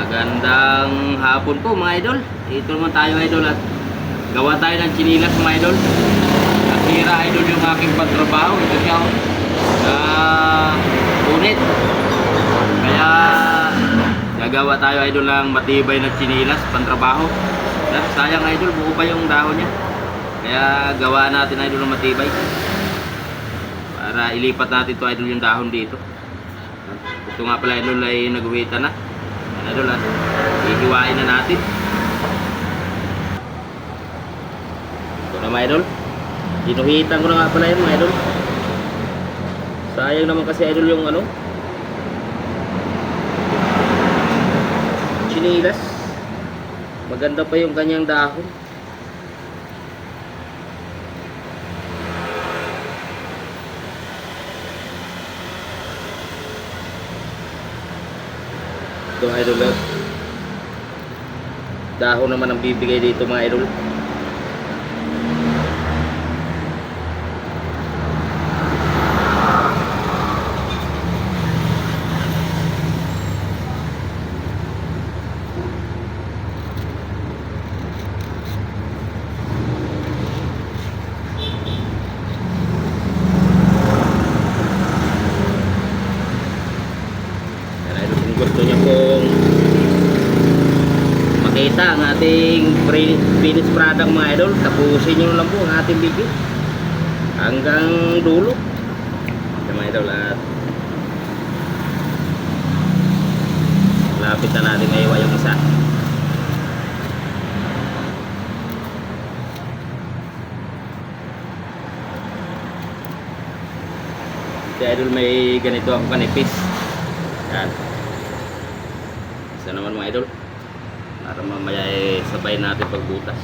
Magandang hapon po mga idol. Ito naman tayo idol at gawa tayo ng chinilas mga idol. Nasira idol yung aking pagtrabaho. Ito siya oh. Sa unit. Kaya gagawa tayo idol ng matibay na chinilas pantrabaho. At sayang idol, buo pa yung dahon niya. Kaya gawa natin idol ng matibay. Para ilipat natin to idol yung dahon dito. Ito nga pala idol ay nagwita na. Yan idol at ihiwain na natin. Ito na mga idol. Ginuhitan ko na nga pala yun mga idol. Sayang naman kasi idol yung ano. Chinilas. Maganda pa yung kanyang dahon. Mga idol. ah. Dahon naman ang bibigay dito mga idol. Yan idol, kung gusto niyo pong makita ang ating finished product mga idol, tapusin nyo lang po ang ating video hanggang dulo. Yan mga idol at lapit na natin maiwa yung isa. Si idol may ganito ako kanipis. Yan. Isa naman mga idol. Para mamaya eh, sabay natin pagbutas.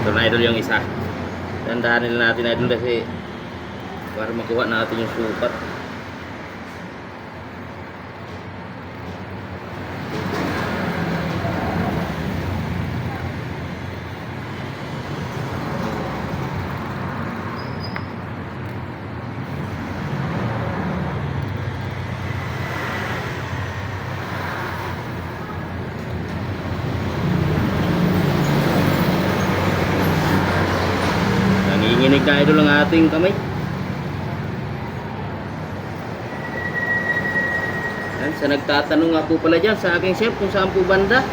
Ito na idol yung isa. Dandahanin lang natin idol kasi para makuha natin yung sukat. Nanginginig na ang ating kamay. Yan, sa nagtatanong nga po pala dyan sa aking chef kung saan po banda.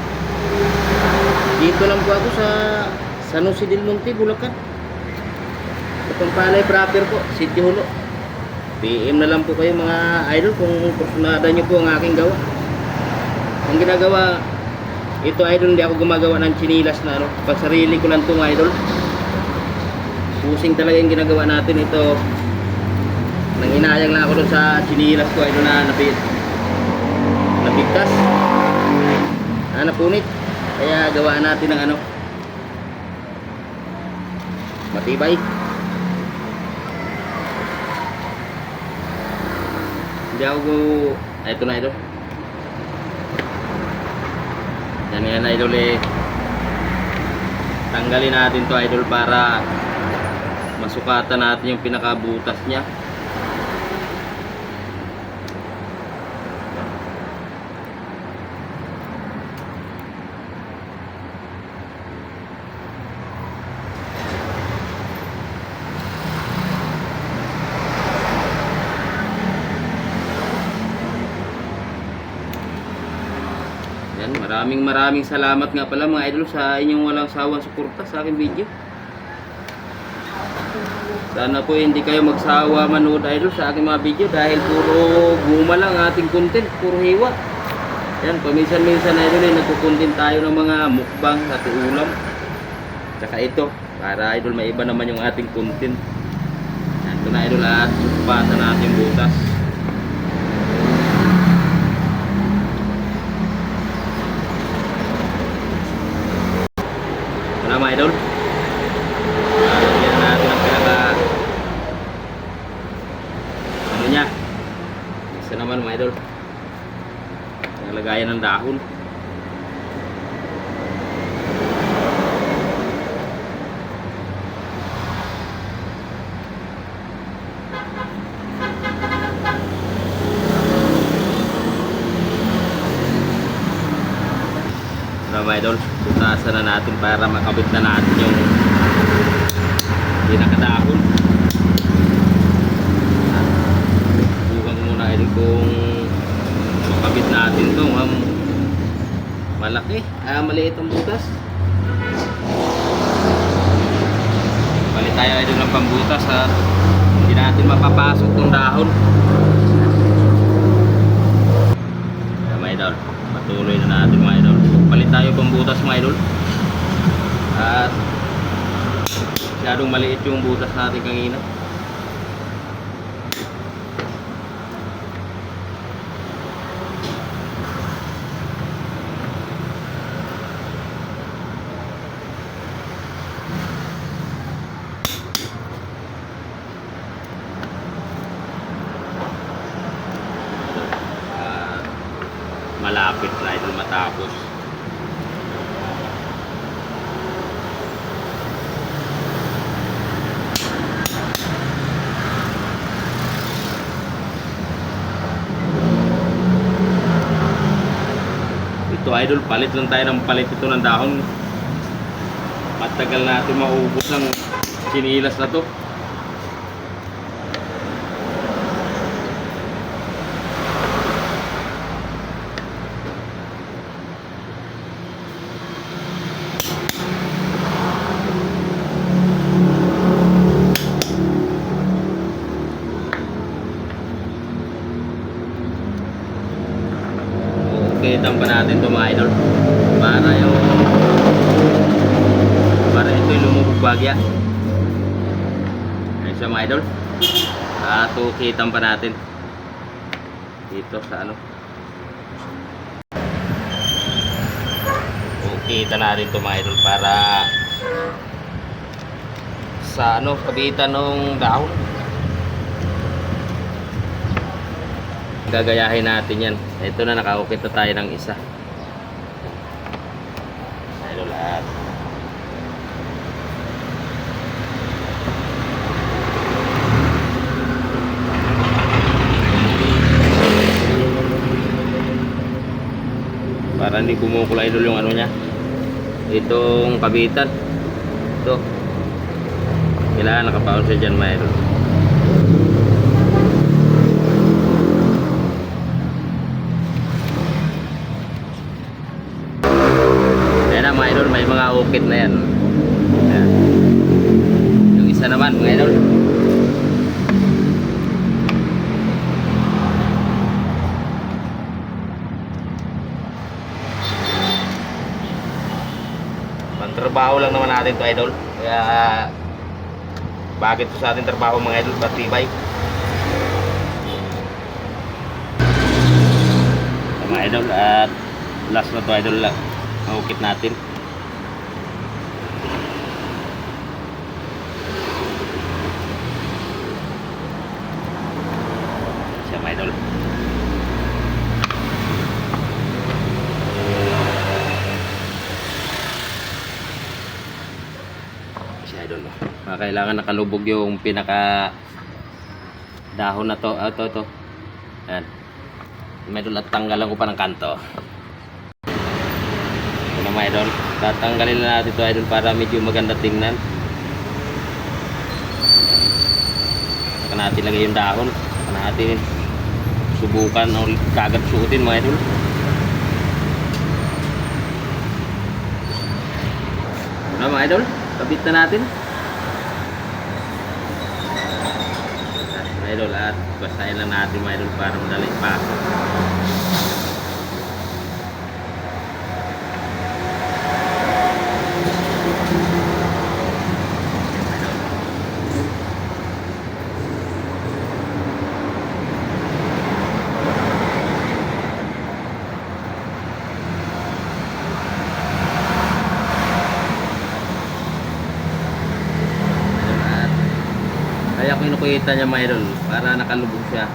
Dito lang po ako sa San Jose del Monte, Bulacan. Sa Pampalay proper po, City Hulo. PM na lang po kayo mga idol kung kursunada nyo po ang aking gawa. Ang ginagawa, ito idol hindi ako gumagawa ng chinilas na ano. Pag sarili ko lang itong idol. Pusing talaga yung ginagawa natin ito. Nang hinayang lang ako doon sa chinilas ko idol na napit napigtas. Ah, napunit. Kaya gawaan natin ng ano. Matibay. Hindi ako go... Ah, ito na idol. Yan yan idol eh. Tanggalin natin to idol para masukatan natin yung pinakabutas niya. Yan, maraming maraming salamat nga pala mga idol sa inyong walang sawang suporta sa aking video. Sana po hindi kayo magsawa manood idol sa aking mga video dahil puro guma lang ating content, puro hiwa. Yan, paminsan-minsan idol eh, nagkukontent tayo ng mga mukbang at ulam. Tsaka ito, para idol may iba naman yung ating content. Yan, ito na idol at supatan natin butas. Isa naman mga idol. Nalagayan ng dahon. na mga idol tutasan na natin para makabit na natin yung pinakadahon kung makabit natin to. Um, malaki, ah, maliit ang butas. Balik tayo idol ng pambutas at hindi natin mapapasok tong dahon. Kaya mga idol, patuloy na natin mga idol. Palit tayo pambutas mga idol. At masyadong maliit yung butas natin kanina. At malapit na idol matapos. Idol, palit lang tayo ng palit ito ng dahon. Matagal natin maubos ang sinilas na to. Okay, pa natin ito mga idol. Para yung para ito yung lumubog bagya. Ayun siya mga idol. At ukitan pa natin. Dito sa ano. Ukitan natin ito mga idol para sa ano, kabitan ng dahon. gagayahin natin yan ito na nakaukit na tayo ng isa ayun lahat. Para hindi kumukula idol yung ano niya. Itong kabitan. Ito. Kailangan nakapaon siya dyan mga Ayan na mga idol, ukit na yan. Ayan. Yung isa naman mga idol. Pantrabaho lang naman natin to idol. Kaya bakit to sa ating trabaho mga idol? Patibay. Mga idol at last na to idol lang. Maukit natin. Siya mga idol. Siya idol. Ah, kailangan nakalubog yung pinaka dahon na to. Ah, to, to. Ayan. At tanggalan ko pa ng kanto. Ito na idol. Tatanggalin na natin ito idol para medyo maganda tingnan. Saka natin lagay yung dahon. Saka natin subukan o kagad suotin mga idol. Ano mga idol? Kabit na natin. At mga idol at basahin lang natin mga idol para madali pasok. At kaya inukita niya mga para nakalubog siya.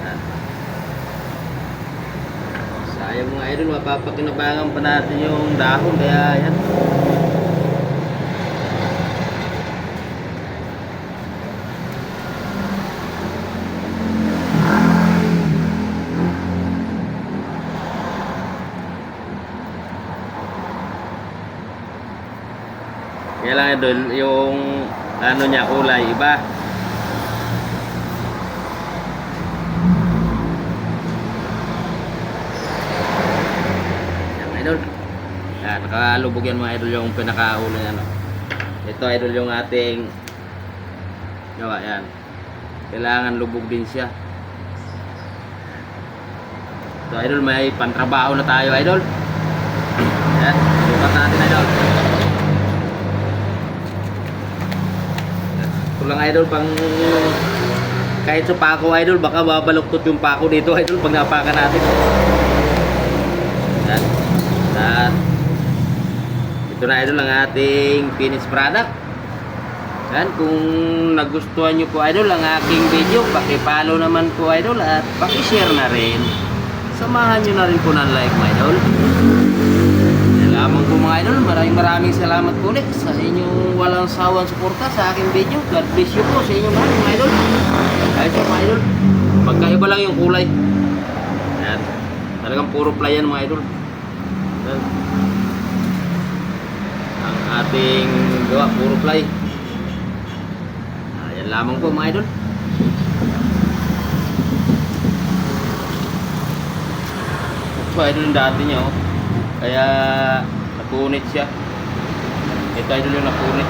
Yan. Sayang mga idol, mapapakinabangan pa natin yung dahon kaya yan. mga idol, yung ano niya kulay iba. Yan mga idol. Yan, nakalubog yan mga idol yung pinakaulo niya. Ito idol yung ating gawa yan. Kailangan lubog din siya. So idol, may pantrabaho na tayo idol. Yan, sukat natin idol. Ito lang idol pang kahit sa pako idol baka babaluktot yung pako dito idol pag napakan natin. Yan. At ito na idol ang ating finished product. Yan, kung nagustuhan nyo po idol ang aking video, paki-follow naman po idol at paki-share na rin. Samahan nyo na rin po ng like mga idol. Yan lamang po mga idol, maraming maraming salamat po ulit sa inyong walang sawang suporta sa aking video. God bless you po sa inyong lahat mga idol. Kahit sa mga idol, magkaiba lang yung kulay. Yan, talagang puro play yan mga idol. Yan. Ating gawa, puro fly. Ayan lamang po mga idol. So idol yung dati niya oh. Kaya napunit siya. Ito idol yung napunit.